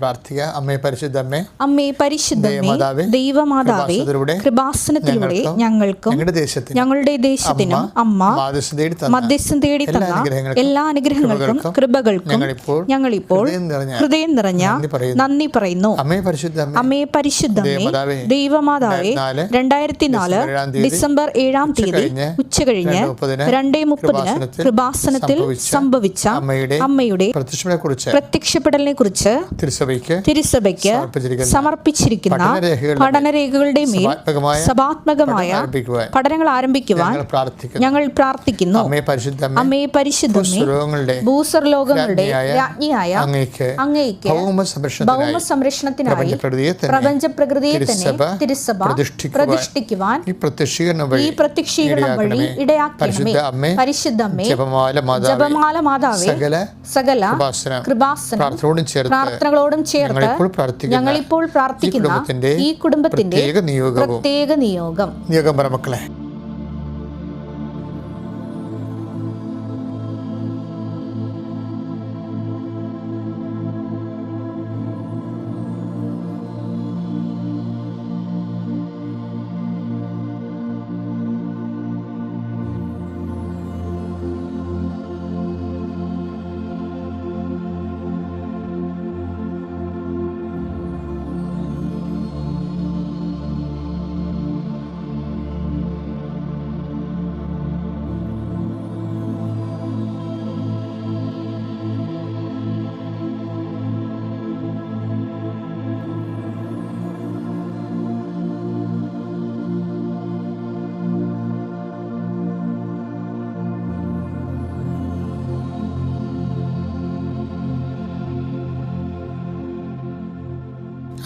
പ്രാർത്ഥിക്കുക. അമ്മേ പരിശുദ്ധമ്മേ അമ്മേ പരിശുദ്ധമേ ദൈവമാതാവേ, കൃപാസനത്തിലൂടെ ഞങ്ങൾക്കും ഞങ്ങളുടെ ദേശത്തിനും അമ്മ മാധ്യസ്ഥം തേടി തന്ന എല്ലാ അനുഗ്രഹങ്ങൾക്കും കൃപകൾക്കും ഞങ്ങളിപ്പോൾ ഹൃദയം നിറഞ്ഞ നന്ദി പറയുന്നു. അമ്മേ പരിശുദ്ധമ്മേ ദൈവമാതാവേ, രണ്ടായിരത്തി നാല് ഡിസംബർ ഏഴാം തീയതി ഉച്ച കഴിഞ്ഞ് രണ്ടേ മുപ്പതിന് കൃപാസനത്തിൽ സംഭവിച്ച അമ്മയുടെ പ്രത്യക്ഷപ്പെടലിനെ കുറിച്ച് കുറിച്ച് തിരുസഭയ്ക്ക് തിരുസഭയ്ക്ക് സമർപ്പിച്ചിരിക്കുന്ന പഠനരേഖകളുടെ മേൽ സഭാത്മകമായ പഠനങ്ങൾ ആരംഭിക്കുവാൻ ഞങ്ങൾ പ്രാർത്ഥിക്കുന്നു. അമ്മയെ പരിശുദ്ധ അമ്മേ ലോകങ്ങളുടെ രാജ്ഞിയായ അങ്ങേക്ക് അങ്ങയ്ക്ക് ഭൗമ സംരക്ഷണത്തിനായി പ്രപഞ്ചപ്രകൃതിയെ തന്നെ പ്രപഞ്ച പ്രകൃതിയെ തന്നെ തിരുസഭ പ്രതിഷ്ഠിക്കുവാൻ ഈ പ്രത്യക്ഷീകരണം വഴി അമ്മേ പരിശുദ്ധമ്മേ ജപമാല മാതാവേ സകല സകല കൃപാസന കൃപാസനം പ്രാർത്ഥനകളോടും ചേർത്ത് ഞങ്ങൾ ഇപ്പോൾ ഞങ്ങളിപ്പോൾ പ്രാർത്ഥിക്കുന്ന ഈ കുടുംബത്തിന്റെ പ്രത്യേക നിയോഗം. നിയോഗം പറ മക്കളെ.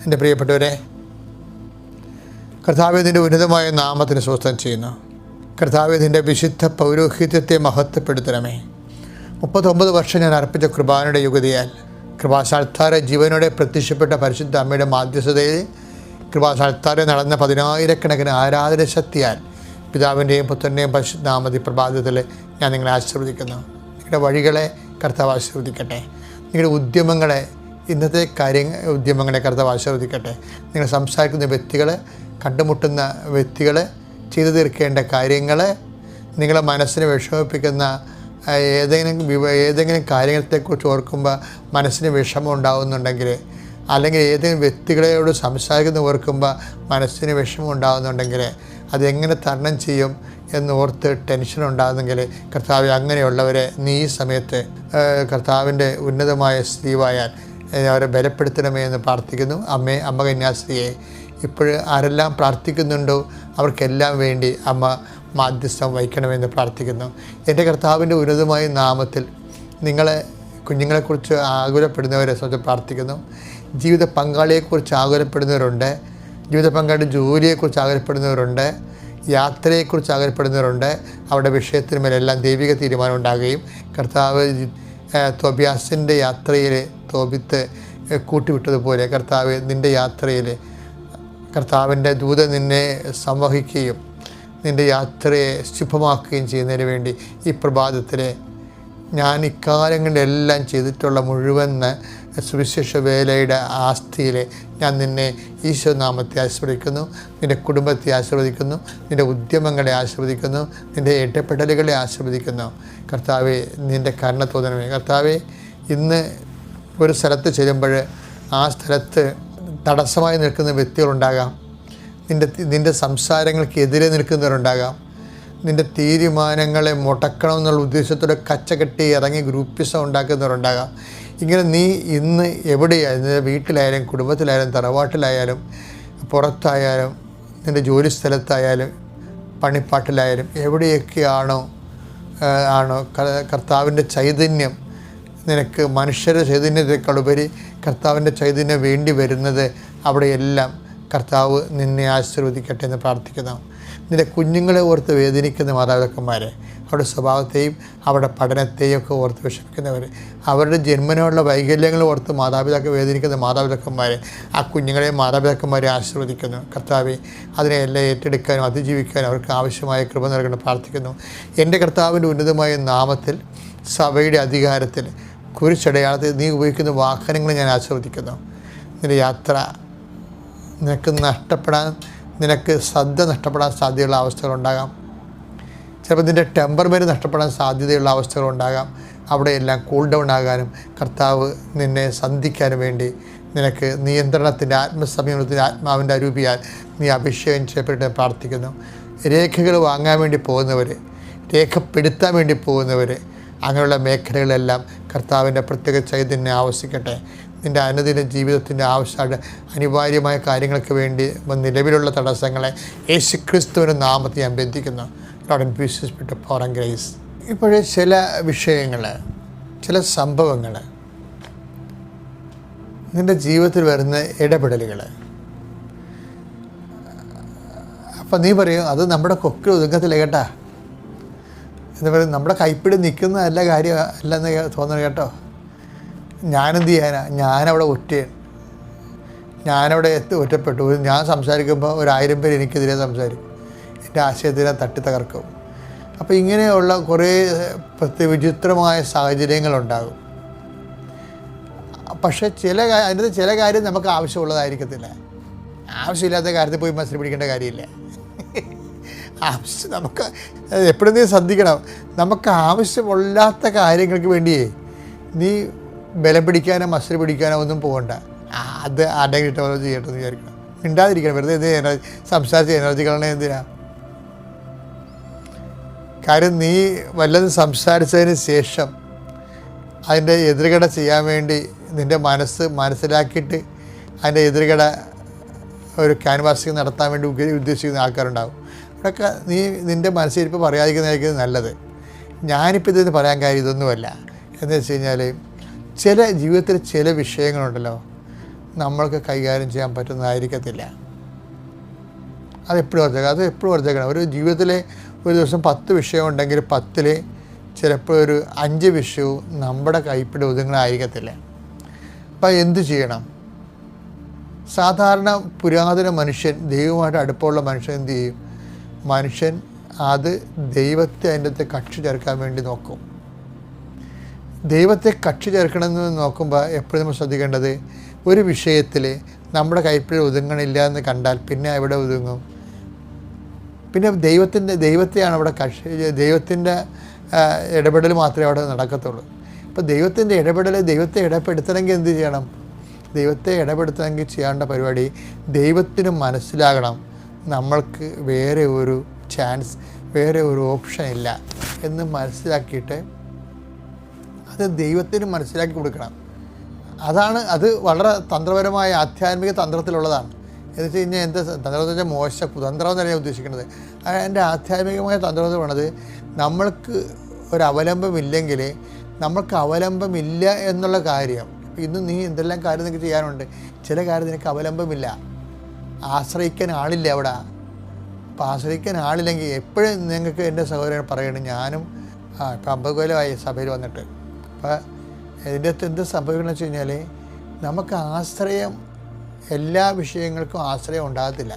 എന്റെ പ്രിയപ്പെട്ടവരെ കർത്താവ്യതിന്റെ ഉന്നതമായ നാമത്തിന് സ്വസ്ഥം ചെയ്യുന്നു. കർത്താവ്യതിന്റെ വിശുദ്ധ പൗരോഹിത്യത്തെ മഹത്വപ്പെടുത്തണമേ. മുപ്പത്തൊമ്പത് വർഷം ഞാൻ അർപ്പിച്ച കൃപാനയുടെ യുഗതിയാൽ കൃപാസാൽത്താര ജീവനോടെ പ്രത്യക്ഷപ്പെട്ട പരിശുദ്ധ അമ്മയുടെ മാധ്യസ്ഥതയിൽ കൃപാസാൽത്താരെ നടന്ന പതിനായിരക്കണക്കിന് ആരാധന ശക്തിയാൽ പിതാവിന്റെയും പുത്രന്റെയും പരിശുദ്ധ നാമതി പ്രഭാതത്തിൽ ഞാൻ നിങ്ങളെ ആശീർവദിക്കുന്നു. നിങ്ങളുടെ വഴികളെ കർത്താവ് ആശീർവദിക്കട്ടെ. നിങ്ങളുടെ ഉദ്യമങ്ങളെ ഇന്നത്തെ കാര്യ ഉദ്യമങ്ങളെ കർത്താവ് ആശീർവദിക്കട്ടെ നിങ്ങൾ സംസാരിക്കുന്ന വ്യക്തികളെ കണ്ടുമുട്ടുന്ന വ്യക്തികളെ ചെയ്തു തീർക്കേണ്ട കാര്യങ്ങൾ നിങ്ങളെ മനസ്സിനെ വിഷമിപ്പിക്കുന്ന ഏതെങ്കിലും വിവ- ഏതെങ്കിലും കാര്യത്തെക്കുറിച്ച് ഓർക്കുമ്പോൾ മനസ്സിന് വിഷമം ഉണ്ടാകുന്നുണ്ടെങ്കിൽ അല്ലെങ്കിൽ ഏതെങ്കിലും വ്യക്തികളോട് സംസാരിക്കുന്ന ഓർക്കുമ്പോൾ മനസ്സിന് വിഷമം ഉണ്ടാകുന്നുണ്ടെങ്കിൽ അതെങ്ങനെ തരണം ചെയ്യും എന്ന് ഓർത്ത് ടെൻഷൻ ഉണ്ടാകുന്നെങ്കിൽ കർത്താവ് അങ്ങനെയുള്ളവരെ നീ ഈ സമയത്ത് കർത്താവിന്റെ ഉന്നതമായ സ്ത്രീവായാൽ അവരെ ബലപ്പെടുത്തണമേ എന്ന് പ്രാർത്ഥിക്കുന്നു. അമ്മേ അമ്മ കന്യാസ്ത്രീയെ ഇപ്പോൾ ആരെല്ലാം പ്രാർത്ഥിക്കുന്നുണ്ടോ അവർക്കെല്ലാം വേണ്ടി അമ്മ മാധ്യസ്ഥം വഹിക്കണമെന്ന് പ്രാർത്ഥിക്കുന്നു. എന്റെ കർത്താവിന്റെ ഉന്നതമായ നാമത്തിൽ നിങ്ങളെ കുഞ്ഞുങ്ങളെക്കുറിച്ച് ആകുലപ്പെടുന്നവരെ സംബന്ധിച്ച് പ്രാർത്ഥിക്കുന്നു. ജീവിത പങ്കാളിയെക്കുറിച്ച് ആകുലപ്പെടുന്നവരുണ്ട്. ജീവിത പങ്കാളിയുടെ ജോലിയെക്കുറിച്ച് ആകുലപ്പെടുന്നവരുണ്ട്. യാത്രയെക്കുറിച്ച് ആകുലപ്പെടുന്നവരുണ്ട്. അവരുടെ വിഷയത്തിന് മേലെല്ലാം ദൈവിക തീരുമാനം ഉണ്ടാകുകയും കർത്താവ് തോബിയാസിന്റെ യാത്രയിൽ തോബിത്ത് കൂട്ടിവിട്ടതുപോലെ കർത്താവ് നിന്റെ യാത്രയിൽ കർത്താവിന്റെ ദൂത നിന്നെ സംവഹിക്കുകയും നിന്റെ യാത്രയെ ശുഭമാക്കുകയും ചെയ്യുന്നതിന് വേണ്ടി ഈ പ്രഭാതത്തിൽ ഞാൻ ഇക്കാലങ്ങളിലെല്ലാം ചെയ്തിട്ടുള്ള മുഴുവൻ സുവിശേഷ വേലയുടെ ആസ്തിയിൽ ഞാൻ നിന്നെ ഈശോ നാമത്തെ ആശീർവദിക്കുന്നു നിന്റെ കുടുംബത്തെ ആശീർവദിക്കുന്നു നിന്റെ ഉദ്യമങ്ങളെ ആശീർവദിക്കുന്നു നിന്റെ ഇടപെടലുകളെ ആശീർവദിക്കുന്നു. കർത്താവെ നിന്റെ കരുണ തോന്നണമേ. കർത്താവെ ഇന്ന് ഒരു സ്ഥലത്ത് ചെല്ലുമ്പോൾ ആ സ്ഥലത്ത് തടസ്സമായി നിൽക്കുന്ന വ്യക്തികളുണ്ടാകാം. നിന്റെ നിന്റെ സംസാരങ്ങൾക്കെതിരെ നിൽക്കുന്നവരുണ്ടാകാം. നിന്റെ തീരുമാനങ്ങളെ മുടക്കണമെന്നുള്ള ഉദ്ദേശത്തോടെ കച്ചകെട്ടി ഇറങ്ങി ഗ്രൂപ്പിസം ഉണ്ടാക്കുന്നവരുണ്ടാകാം. ഇങ്ങനെ നീ ഇന്ന് എവിടെയായാലും നിന്റെ വീട്ടിലായാലും കുടുംബത്തിലായാലും തറവാട്ടിലായാലും പുറത്തായാലും നിന്റെ ജോലി സ്ഥലത്തായാലും പണിപ്പാട്ടിലായാലും എവിടെയൊക്കെയാണോ ആണോ കർത്താവിന്റെ ചൈതന്യം നിനക്ക് മനുഷ്യരുടെ ചൈതന്യത്തെക്കാളുപരി കർത്താവിന്റെ ചൈതന്യം വേണ്ടി വരുന്നത് അവിടെയെല്ലാം കർത്താവ് നിന്നെ ആശീർവദിക്കട്ടെ എന്ന് പ്രാർത്ഥിക്കുന്നു. നിന്റെ കുഞ്ഞുങ്ങളെ ഓർത്ത് വേദനിക്കുന്ന മാതാപിതാക്കന്മാരെ അവരുടെ സ്വഭാവത്തെയും അവരുടെ പഠനത്തെയും ഒക്കെ ഓർത്ത് വിഷമിക്കുന്നവർ അവരുടെ ജന്മനോടുള്ള വൈകല്യങ്ങൾ ഓർത്ത് മാതാപിതാക്കൾ വേദനിക്കുന്ന മാതാപിതാക്കന്മാരെ ആ കുഞ്ഞുങ്ങളെ മാതാപിതാക്കന്മാരെ ആശീർവദിക്കുന്നു. കർത്താവെ അതിനെ എല്ലാം ഏറ്റെടുക്കാനും അതിജീവിക്കാനും അവർക്ക് ആവശ്യമായ കൃപ നൽകണം പ്രാർത്ഥിക്കുന്നു. എന്റെ കർത്താവിന്റെ ഉന്നതമായ നാമത്തിൽ സഭയുടെ അധികാരത്തിൽ കുരിശടയാളത്തിൽ നീ ഉപയോഗിക്കുന്ന വാഹനങ്ങൾ ഞാൻ ആസ്വദിക്കുന്നു നിന്റെ യാത്ര നിനക്ക് നഷ്ടപ്പെടാൻ നിനക്ക് ശ്രദ്ധ നഷ്ടപ്പെടാൻ സാധ്യതയുള്ള അവസ്ഥകളുണ്ടാകാം ചിലപ്പോൾ ഇതിന്റെ ടെമ്പർമെന്റ് നഷ്ടപ്പെടാൻ സാധ്യതയുള്ള അവസ്ഥകളുണ്ടാകാം. അവിടെയെല്ലാം കൂൾ ഡൗൺ ആകാനും കർത്താവ് നിന്നെ സന്ധിക്കാനും വേണ്ടി നിനക്ക് നിയന്ത്രണത്തിന്റെ ആത്മസംയമനത്തിന്റെ ആത്മാവിന്റെ അരൂപിയാൽ നീ അഭിഷേകം ചെയ്യപ്പെട്ട് പ്രാർത്ഥിക്കുന്നു. രേഖകൾ വാങ്ങാൻ വേണ്ടി പോകുന്നവർ രേഖപ്പെടുത്താൻ വേണ്ടി പോകുന്നവർ അങ്ങനെയുള്ള മേഖലകളെല്ലാം കർത്താവിന്റെ പ്രത്യേക ചൈതന്യം ആവശ്യിക്കട്ടെ നിന്റെ അനുദിന ജീവിതത്തിന്റെ ആവശ്യമായിട്ട് അനിവാര്യമായ കാര്യങ്ങൾക്ക് വേണ്ടി നിലവിലുള്ള തടസ്സങ്ങളെ യേശു ക്രിസ്തുവിന്റെ നാമത്തെ ഞാൻ ബന്ധിക്കുന്നു. ലോഡ് ആൻഡ് പീസസ് വിട്ട് ഫോറൻ ഗ്രേസ് ഇപ്പോഴേ ചില വിഷയങ്ങൾ ചില സംഭവങ്ങൾ നിന്റെ ജീവിതത്തിൽ വരുന്ന ഇടപെടലുകൾ. അപ്പം നീ പറയും അത് നമ്മുടെ കൊക്കിൽ ഒതുങ്ങത്തില്ല കേട്ടാ. എന്ന് പറയും നമ്മുടെ കൈപ്പിടി നിൽക്കുന്ന നല്ല കാര്യം അല്ലെന്ന് തോന്നുന്നു കേട്ടോ. ഞാനെന്ത് ചെയ്യാനാ? ഞാനവിടെ ഒറ്റയാണ് ഞാനവിടെ എത്തി ഒറ്റപ്പെട്ടു. ഞാൻ സംസാരിക്കുമ്പോൾ ഒരായിരം പേര് എനിക്കെതിരെ സംസാരിക്കും. എന്റെ ആശയത്തിനെ തട്ടി തകർക്കും. അപ്പോൾ ഇങ്ങനെയുള്ള കുറേ വിചിത്രമായ സാഹചര്യങ്ങളുണ്ടാകും. പക്ഷേ ചില അതിന്റെ ചില കാര്യം നമുക്ക് ആവശ്യമുള്ളതായിരിക്കത്തില്ല. ആവശ്യമില്ലാത്ത കാര്യത്തിൽ പോയി മത്സരം പിടിക്കേണ്ട കാര്യമില്ല. ആവശ്യം നമുക്ക് എപ്പോഴും നീ ശ്രദ്ധിക്കണം. നമുക്ക് ആവശ്യമില്ലാത്ത കാര്യങ്ങൾക്ക് വേണ്ടിയേ നീ ബലം പിടിക്കാനോ മത്സരം പിടിക്കാനോ ഒന്നും പോകണ്ട. അത് അടകിട്ട് കിട്ടോ ചെയ്യട്ടെന്ന് വിചാരിക്കണം. മിണ്ടാതിരിക്കണം. വെറുതെ ഇത് എനർജി സംസാരിച്ച് എനർജി കളണേ എന്തിനാ? കാര്യം നീ വല്ലതും സംസാരിച്ചതിന് ശേഷം അതിന്റെ എതിർകട ചെയ്യാൻ വേണ്ടി നിന്റെ മനസ്സ് മനസ്സിലാക്കിയിട്ട് അതിന്റെ എതിർകട ഒരു ക്യാൻവാസിങ് നടത്താൻ വേണ്ടി ഉദ്ദേശിക്കുന്ന ആൾക്കാരുണ്ടാവും. അതൊക്കെ നീ നിന്റെ മനസ്സിരിപ്പ് പറയാതിരിക്കുന്നതായിരിക്കും നല്ലത്. ഞാനിപ്പോൾ ഇതിന് പറയാൻ കാര്യം ഇതൊന്നുമല്ല. എന്ന് വെച്ച് കഴിഞ്ഞാൽ ചില ജീവിതത്തിൽ ചില വിഷയങ്ങളുണ്ടല്ലോ. നമ്മൾക്ക് കൈകാര്യം ചെയ്യാൻ പറ്റുന്നതായിരിക്കത്തില്ല. അതെപ്പോഴും ഓർത്തേക്കണം അത് എപ്പോഴും ഓർത്തേക്കണം ഒരു ജീവിതത്തിലെ ഒരു ദിവസം പത്ത് വിഷയം ഉണ്ടെങ്കിൽ പത്തിൽ ചിലപ്പോൾ ഒരു അഞ്ച് വിഷയവും നമ്മുടെ കൈപ്പിടി ഒതുങ്ങണമായിരിക്കത്തില്ല അപ്പം എന്ത് ചെയ്യണം? സാധാരണ പുരാതന മനുഷ്യൻ ദൈവമായിട്ട് അടുപ്പമുള്ള മനുഷ്യൻ എന്ത് ചെയ്യും? മനുഷ്യൻ അത് ദൈവത്തെ അതിന്റെ അകത്ത് കക്ഷി ചേർക്കാൻ വേണ്ടി നോക്കും. ദൈവത്തെ കക്ഷി ചേർക്കണമെന്ന് നോക്കുമ്പോൾ എപ്പോഴും നമ്മൾ ശ്രദ്ധിക്കേണ്ടത് ഒരു വിഷയത്തിൽ നമ്മുടെ കൈപ്പിഴ ഒതുങ്ങണില്ല എന്ന് കണ്ടാൽ പിന്നെ എവിടെ ഒതുങ്ങും? പിന്നെ ദൈവത്തിന്റെ ദൈവത്തെയാണ് അവിടെ കക്ഷി ദൈവത്തിന്റെ ഇടപെടൽ മാത്രമേ അവിടെ നടക്കത്തുള്ളൂ. അപ്പോൾ ദൈവത്തിന്റെ ഇടപെടൽ ദൈവത്തെ ഇടപെടുത്തണമെങ്കിൽ എന്ത് ചെയ്യണം? ദൈവത്തെ ഇടപെടുത്തണമെങ്കിൽ ചെയ്യേണ്ട പരിപാടി ദൈവത്തിന് മനസ്സിലാകണം. നമ്മൾക്ക് വേറെ ഒരു ചാൻസ് വേറെ ഒരു ഓപ്ഷൻ ഇല്ല എന്ന് മനസ്സിലാക്കിയിട്ട് അത് ദൈവത്തിന് മനസ്സിലാക്കി കൊടുക്കണം. അതാണ് അത് വളരെ തന്ത്രപരമായ ആധ്യാത്മിക തന്ത്രത്തിലുള്ളതാണ്. എന്ന് വെച്ച് കഴിഞ്ഞാൽ എന്ത് തന്ത്രം വെച്ചാൽ മോശ കുതന്ത്രം എന്നല്ല ഞാൻ ഉദ്ദേശിക്കുന്നത്. എന്റെ ആധ്യാത്മികമായ തന്ത്രം എന്ന് പറയുന്നത് നമ്മൾക്ക് ഒരു അവലംബമില്ലെങ്കിൽ നമ്മൾക്ക് അവലംബമില്ല എന്നുള്ള കാര്യം ഇന്ന് നീ എന്തെല്ലാം കാര്യം നിനക്ക് ചെയ്യാനുണ്ട് ചില കാര്യം നിനക്ക് അവലംബമില്ല ആശ്രയിക്കാൻ ആളില്ല അവിടെ. അപ്പോൾ ആശ്രയിക്കാൻ ആളില്ലെങ്കിൽ എപ്പോഴും നിങ്ങൾക്ക് എന്റെ സഹോദരൻ പറയണം ഞാനും ആ ഇപ്പം അമ്പത് കൊല്ലമായി സഭയിൽ വന്നിട്ട്. അപ്പോൾ ഇതിന്റെ അകത്ത് എന്ത് സംഭവിക്കണമെന്ന് വെച്ച് കഴിഞ്ഞാൽ നമുക്ക് ആശ്രയം എല്ലാ വിഷയങ്ങൾക്കും ആശ്രയം ഉണ്ടാകത്തില്ല.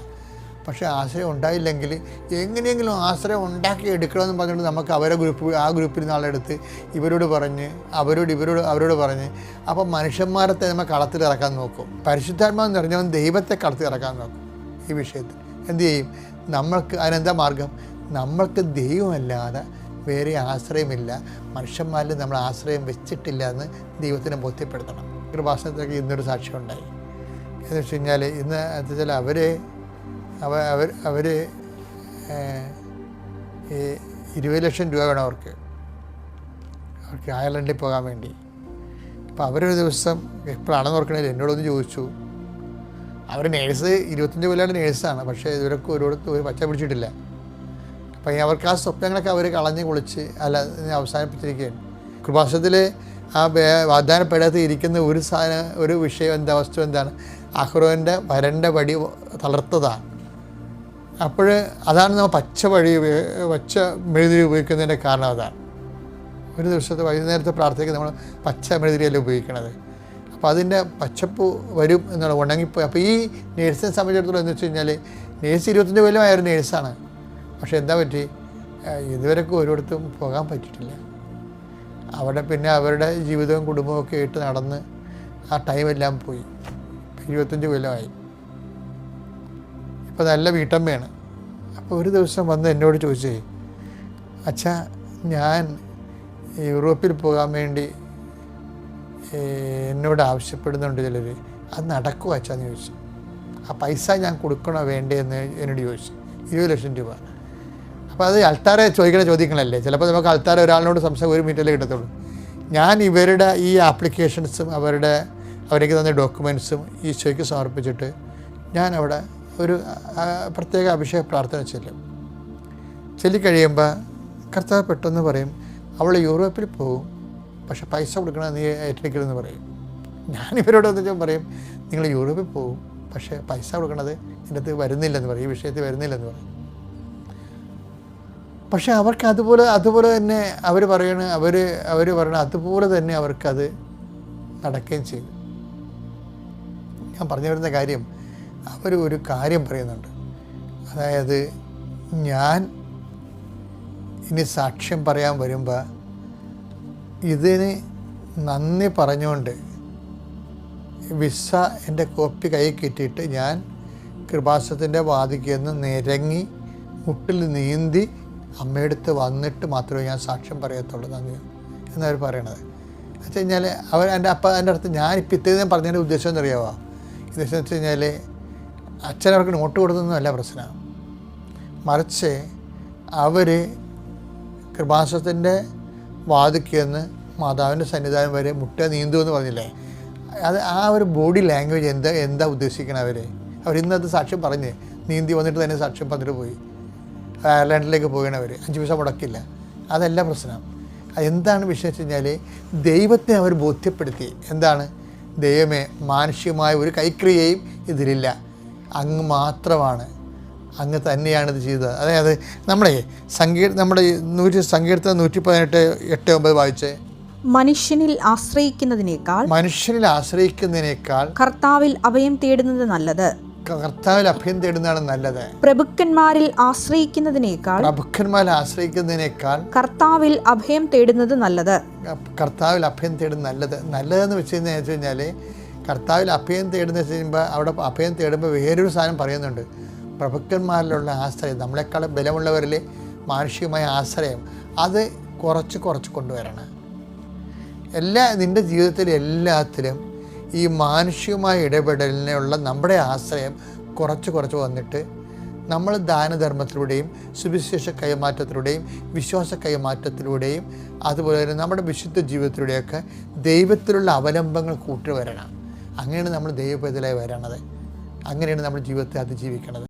പക്ഷേ ആശ്രയം ഉണ്ടായില്ലെങ്കിൽ എങ്ങനെയെങ്കിലും ആശ്രയം ഉണ്ടാക്കി എടുക്കണമെന്ന് പറഞ്ഞിട്ട് നമുക്ക് അവരെ ഗ്രൂപ്പ് ആ ഗ്രൂപ്പിൽ നാളെടുത്ത് ഇവരോട് പറഞ്ഞ് അവരോട് ഇവരോട് അവരോട് പറഞ്ഞ് അപ്പോൾ മനുഷ്യന്മാരെ തന്നെ നമ്മൾ കളത്തിലിറക്കാൻ നോക്കും. പരിശുദ്ധാത്മാവ് നിറഞ്ഞവൻ ദൈവത്തെ കളത്തിൽ ഇറക്കാൻ നോക്കും ഈ വിഷയത്തിൽ. എന്ത് ചെയ്യും? നമ്മൾക്ക് അതിനെന്താ മാർഗം? നമ്മൾക്ക് ദൈവമല്ലാതെ വേറെ ആശ്രയമില്ല. മനുഷ്യന്മാരിൽ നമ്മൾ ആശ്രയം വെച്ചിട്ടില്ല എന്ന് ദൈവത്തിനെ ബോധ്യപ്പെടുത്തണം. കൃപാസനത്തിലൊക്കെ ഇന്നൊരു സാക്ഷ്യം ഉണ്ടായി. എന്ന് വെച്ച് കഴിഞ്ഞാൽ ഇന്ന് എന്താ വെച്ചാൽ അവർ അവ അവർ അവർ ഈ ഇരുപത് ലക്ഷം രൂപ വേണം അവർക്ക്. അവർക്ക് അയർലൻഡിൽ പോകാൻ വേണ്ടി. അപ്പോൾ അവരൊരു ദിവസം എപ്പോഴാണെന്ന് ഓർക്കണേൽ എന്നോടൊന്ന് ചോദിച്ചു. അവർ നേഴ്സ് ഇരുപത്തഞ്ച് കൊല്ലാണ്ട് നേഴ്സാണ് പക്ഷേ ഇവരൊക്കെ ഒരിടത്ത് ഒരു പച്ച പിടിച്ചിട്ടില്ല. അപ്പം അവർക്ക് ആ സ്വപ്നങ്ങളൊക്കെ അവർ കളഞ്ഞ് കുളിച്ച് അല്ല അവസാനിപ്പിച്ചിരിക്കുകയാണ്. കൃപാസത്തിൽ ആ വാഗ്ദാനപ്പെടാതെ ഇരിക്കുന്ന ഒരു സാധനം ഒരു വിഷയം എന്താ വസ്തു എന്താണ്? അഹ്റോന്റെ വരന്റെ വടി തളർത്തതാണ്. അപ്പോൾ അതാണ് നമ്മൾ പച്ച വഴി പച്ച മെഴുതിരി ഉപയോഗിക്കുന്നതിന്റെ കാരണം അതാണ്. ഒരു ദിവസത്തെ വൈകുന്നേരത്തെ പ്രാർത്ഥനയ്ക്ക് നമ്മൾ പച്ച മെഴുതിരിയല്ല ഉപയോഗിക്കണത്. അപ്പോൾ അതിന്റെ പച്ചപ്പ് വരും എന്നുള്ള ഉണങ്ങിപ്പോയി. അപ്പോൾ ഈ നേഴ്സിനെ സംബന്ധിച്ചിടത്തോളം എന്ന് വെച്ച് കഴിഞ്ഞാൽ നേഴ്സ് ഇരുപത്തഞ്ച് കൊല്ലമായ ഒരു നേഴ്സാണ്. പക്ഷേ എന്താ പറ്റി? ഇതുവരെയൊക്കെ ഒരിടത്തും പോകാൻ പറ്റിയിട്ടില്ല. അവിടെ പിന്നെ അവരുടെ ജീവിതവും കുടുംബവും ഒക്കെ ആയിട്ട് നടന്ന് ആ ടൈമെല്ലാം പോയി. ഇരുപത്തഞ്ച് കൊല്ലമായി. ഇപ്പോൾ നല്ല വീട്ടമ്മയാണ്. അപ്പോൾ ഒരു ദിവസം വന്ന് എന്നോട് ചോദിച്ചേ അച്ഛാ ഞാൻ യൂറോപ്പിൽ പോകാൻ വേണ്ടി എന്നോട് ആവശ്യപ്പെടുന്നുണ്ട് ചിലർ അത് നടക്കുമോ അച്ഛാന്ന് ചോദിച്ചു. ആ പൈസ ഞാൻ കൊടുക്കണോ വേണ്ടേ എന്ന് എന്നോട് ചോദിച്ചു. ഇരുപത് ലക്ഷം രൂപ. അപ്പോൾ അത് അൾത്താറെ ചോദിക്കുന്ന ചോദ്യങ്ങളല്ലേ? ചിലപ്പോൾ നമുക്ക് അൾത്താറെ ഒരാളിനോട് സംസാരം ഒരു മിനിറ്റല്ലേ കിട്ടത്തുള്ളൂ. ഞാൻ ഇവരുടെ ഈ ആപ്ലിക്കേഷൻസും അവരുടെ അവർക്ക് തന്ന ഡോക്യുമെൻസും ഈശോയ്ക്ക് സമർപ്പിച്ചിട്ട് ഞാൻ അവിടെ ഒരു പ്രത്യേക അഭിഷേക പ്രാർത്ഥന ചെല്ലും. ചെല്ലിക്കഴിയുമ്പോൾ കർത്താവ് പെട്ടെന്ന് പറയും അവൾ യൂറോപ്പിൽ പോകും പക്ഷെ പൈസ കൊടുക്കണം നീ ഏറ്റെടുക്കരുതെന്ന് പറയും. ഞാനിവരോട് വന്നിട്ട് പറയും നിങ്ങൾ യൂറോപ്പിൽ പോകും പക്ഷേ പൈസ കൊടുക്കണത് എന്റെ അടുത്ത് വരുന്നില്ലെന്ന് പറയും ഈ വിഷയത്തിൽ വരുന്നില്ലെന്ന് പറയും. പക്ഷേ അവർക്ക് അതുപോലെ അതുപോലെ തന്നെ അവർ പറയണ അവർ അവർ പറയണ അതുപോലെ തന്നെ അവർക്കത് നടക്കുകയും ചെയ്തു. ഞാൻ പറഞ്ഞു വരുന്ന കാര്യം അവർ ഒരു കാര്യം പറയുന്നുണ്ട്. അതായത് ഞാൻ ഇനി സാക്ഷ്യം പറയാൻ വരുമ്പോൾ ഇതിന് നന്ദി പറഞ്ഞുകൊണ്ട് വിസ എന്റെ കോപ്പി കൈ കിട്ടിയിട്ട് ഞാൻ കൃപാസത്തിന്റെ വാതിക്കൽ നിന്ന് നിരങ്ങി മുട്ടിൽ നീന്തി അമ്മയടുത്ത് വന്നിട്ട് മാത്രമേ ഞാൻ സാക്ഷ്യം പറയത്തുള്ളൂ നന്ദി എന്നവർ പറയണത്. വെച്ച് കഴിഞ്ഞാൽ അവർ എന്റെ അപ്പം എന്റെ അടുത്ത് ഞാൻ ഇപ്പം ഇത്രയും പറഞ്ഞതിന്റെ ഉദ്ദേശം എന്നറിയാമോ എന്ന് വെച്ച് കഴിഞ്ഞാൽ അച്ഛനവർക്ക് നോട്ട് കൊടുത്തതൊന്നുമല്ല പ്രശ്നം. മറിച്ച് അവർ കൃപാസത്തിന്റെ വാതിക്കെന്ന് മാതാവിന്റെ സന്നിധാനം വരെ മുട്ട നീന്തു എന്ന് പറഞ്ഞില്ലേ? അത് ആ ഒരു ബോഡി ലാംഗ്വേജ് എന്താ എന്താ ഉദ്ദേശിക്കണം അവർ അവർ ഇന്നത്തെ സാക്ഷ്യം പറഞ്ഞ് നീന്തി വന്നിട്ട് തന്നെ സാക്ഷ്യം പറഞ്ഞിട്ട് പോയി. അയർലാൻഡിലേക്ക് അവർ അഞ്ച് പൈസ മുടക്കില്ല. അതല്ല പ്രശ്നം. എന്താണ് വിഷയം വെച്ച് കഴിഞ്ഞാൽ ദൈവത്തെ അവർ ബോധ്യപ്പെടുത്തി. എന്താണ്? ദൈവമേ മാനുഷികമായ ഒരു കൈക്രിയയും ഇതിലില്ല. അങ്ങ് മാത്രമാണ്. അങ്ങ് തന്നെയാണ് ഇത് ചെയ്തത്. അതായത് നമ്മുടെ സങ്കീർ നമ്മുടെ നൂറ്റി സങ്കീർത്ത നൂറ്റി പതിനെട്ട് എട്ട് ഒമ്പത് വായിച്ചേ? മനുഷ്യനിൽ ആശ്രയിക്കുന്നതിനേക്കാൾ മനുഷ്യനിൽ ആശ്രയിക്കുന്നതിനേക്കാൾ കർത്താവിൽ അഭയം തേടുന്നത് നല്ലത്. കർത്താവിൽ അഭയം തേടുന്നതാണ് നല്ലത്. പ്രഭുക്കന്മാരിൽ ആശ്രയിക്കുന്നതിനേക്കാൾ പ്രഭുക്കന്മാരിൽ ആശ്രയിക്കുന്നതിനേക്കാൾ കർത്താവിൽ അഭയം തേടുന്നത് നല്ലത്. കർത്താവിൽ അഭയം തേടുന്നത് നല്ലത്. നല്ലതെന്ന് വെച്ച് കഴിഞ്ഞാൽ വെച്ച് കഴിഞ്ഞാൽ കർത്താവിൽ അഭയം തേടുന്ന ചെയ്യുമ്പോൾ അവിടെ അഭയം തേടുമ്പോൾ വേറൊരു സാധനം പറയുന്നുണ്ട്. പ്രഭുക്കന്മാരിലുള്ള ആശ്രയം നമ്മളെക്കാൾ ബലമുള്ളവരിലെ മാനുഷികമായ ആശ്രയം. അത് കുറച്ച് കുറച്ച് കൊണ്ടുവരണം. എല്ലാ നിന്റെ ജീവിതത്തിൽ എല്ലാത്തിലും ഈ മാനുഷികമായ ഇടപെടലിനുള്ള നമ്മുടെ ആശ്രയം കുറച്ച് കുറച്ച് വന്നിട്ട് നമ്മൾ ദാനധർമ്മത്തിലൂടെയും സുവിശേഷ കൈമാറ്റത്തിലൂടെയും വിശ്വാസ കൈമാറ്റത്തിലൂടെയും അതുപോലെ തന്നെ നമ്മുടെ വിശുദ്ധ ജീവിതത്തിലൂടെയൊക്കെ ദൈവത്തിലുള്ള അവലംബങ്ങൾ കൂട്ടി വരണം അങ്ങനെയാണ് നമ്മൾ ദൈവപേതലായി വരണത്. അങ്ങനെയാണ് നമ്മൾ ജീവിതത്തെ അതിജീവിക്കണത്.